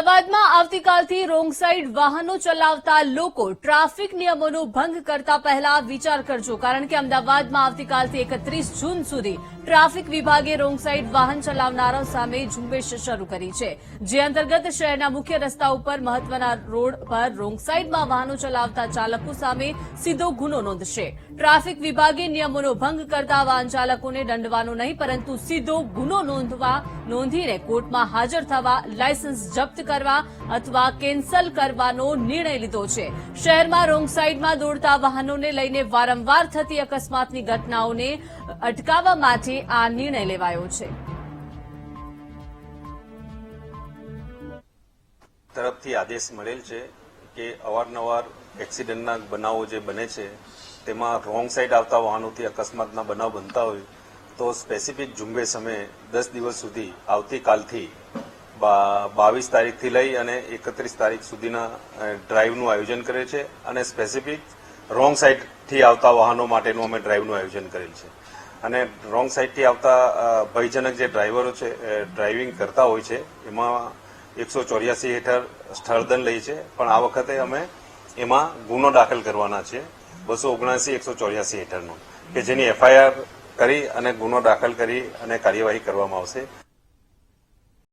અમદાવાદમાં આવતીકાલથી wrong side વાહનો ચલાવતા લોકો ટ્રાફિક નિયમોનો ભંગ કરતા પહેલા વિચાર કરજો. કારણ કે અમદાવાદમાં આવતીકાલથી એકત્રીસ જૂન સુધી ટ્રાફિક વિભાગે રોંગ સાઈડ વાહન ચલાવનારાઓ સામે ઝુંબેશ શરૂ કરી છે. જે અંતર્ગત શહેરના મુખ્ય રસ્તા ઉપર મહત્વના રોડ પર રોંગ સાઈડમાં વાહનો ચલાવતા ચાલકો સામે સીધો ગુનો નોંધશે. ટ્રાફિક વિભાગે નિયમોનો ભંગ કરતા વાહન ચાલકોને દંડવાનો નહીં, પરંતુ સીધો ગુનો નોંધવા નોંધીને કોર્ટમાં હાજર થવા, લાયસન્સ જપ્ત કરવા અથવા કેન્સલ કરવાનો નિર્ણય લીધો છે. શહેરમાં રોંગ સાઈડમાં દોડતા વાહનોને લઈને વારંવાર થતી અકસ્માતની ઘટનાઓને અટકાવવા માટે આ નિર્ણય લેવાયો છે. તરફથી આદેશ મળેલ છે કે અવારનવાર એક્સિડન્ટના બનાવો જે બને છે, તેમાં રોંગ સાઈડ આવતા વાહનોથી અકસ્માતના બનાવ બનતા હોય, તો સ્પેસિફિક ઝુંબેશ અમે દસ દિવસ સુધી આવતીકાલથી બાવીસ તારીખથી લઈ અને એકત્રીસ તારીખ સુધીના ડ્રાઈવનું આયોજન કરે છે અને સ્પેસિફિક રોંગ સાઇડથી આવતા વાહનો માટેનું અમે ડ્રાઈવનું આયોજન કરેલ છે. અને રોંગ સાઈડથી આવતા ભયજનક જે ડ્રાઈવરો છે, એ ડ્રાઇવિંગ કરતા હોય છે, એમાં એકસો ચોર્યાસી હેઠળ સ્થળદંડ લે છે, પણ આ વખતે અમે એમાં ગુનો દાખલ કરવાના છે, બસો ઓગણાસી, એકસો ચોર્યાસી હેઠળનો, કે જેની એફઆઈઆર કરી અને ગુનો દાખલ કરી અને કાર્યવાહી કરવામાં આવશે.